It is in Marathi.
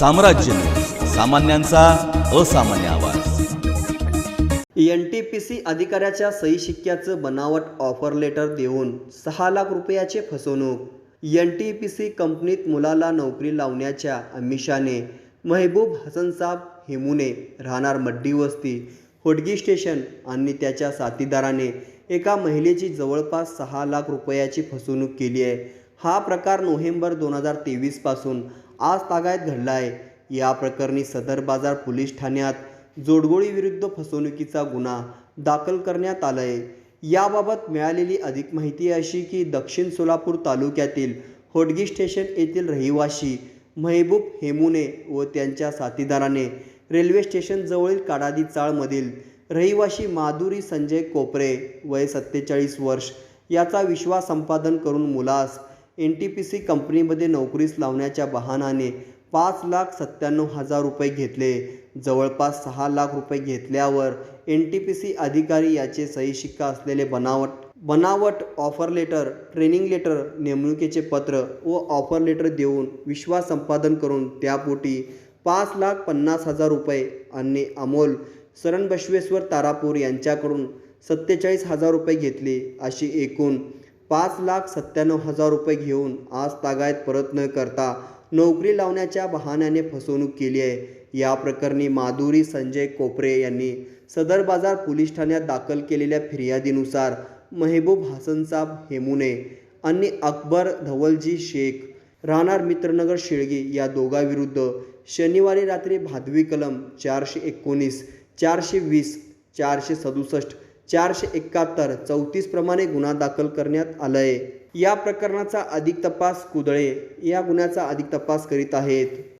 साम्राज्य. सामान्यांचा असामान्य आवाज. एन टी पी सी अधिकाऱ्याच्या सही शिक्क्याचं बनावट ऑफर लेटर देऊन सहा लाख रुपयाचे फसवणूक. एन टी पी सी कंपनीत मुलाला नोकरी लावण्याच्या अमिषाने महबूब हसनसाब हेमुने राहणार मड्डी वस्ती होडगी स्टेशन आणि त्याच्या साथीदाराने एका महिलेची जवळपास सहा लाख रुपयाची फसवणूक केली आहे. हा प्रकार नोव्हेंबर दोन हजार तेवीसपासून आज तागायत घडला आहे. या प्रकरणी सदर बाजार पोलीस ठाण्यात जोडगोळीविरुद्ध फसवणुकीचा गुन्हा दाखल करण्यात आला आहे याबाबत मिळालेली अधिक माहिती अशी की दक्षिण सोलापूर तालुक्यातील होडगी स्टेशन येथील रहिवाशी महबूब हेमुने व त्यांच्या साथीदाराने रेल्वे स्टेशनजवळील काडादी चाळमधील रहिवाशी माधुरी संजय कोपरे वय सत्तेचाळीस वर्ष याचा विश्वास संपादन करून मुलास एन टी पी सी कंपनीमध्ये नोकरीस लावण्याच्या बहाणाने पाच लाख सत्त्याण्णव हजार रुपये घेतले. जवळपास सहा लाख रुपये घेतल्यावर एन टी पी सी अधिकारी याचे सही शिक्का असलेले बनावट बनावट ऑफर लेटर ट्रेनिंग लेटर नेमणुकीचे पत्र व ऑफर लेटर देऊन विश्वास संपादन करून त्यापोटी पाच लाख पन्नास हजार रुपये आणि अमोल सरण बश्वेश्वर तारापूर यांच्याकडून सत्तेचाळीस हजार रुपये घेतले अशी एकूण पाच लाख सत्त्याण्णव हजार रुपये घेऊन आज तागायत परत न करता नोकरी लावण्याच्या बहाण्याने फसवणूक केली आहे. या प्रकरणी माधुरी संजय कोपरे यांनी सदर बाजार पोलीस ठाण्यात दाखल केलेल्या फिर्यादीनुसार महबूब हसनसाब हेमुने आणि अकबर धवलजी शेख राहणार मित्रनगर शेळगी या दोघांविरुद्ध शनिवारी रात्री भादवी कलम चारशे एकोणीस चारशे वीस चारशे सदुसष्ट चारशे एकाहत्तर चौतीस प्रमाणे गुन्हा दाखल करण्यात आला आहे या प्रकरणाचा अधिक तपास कुदळे या गुन्ह्याचा अधिक तपास करीत आहेत.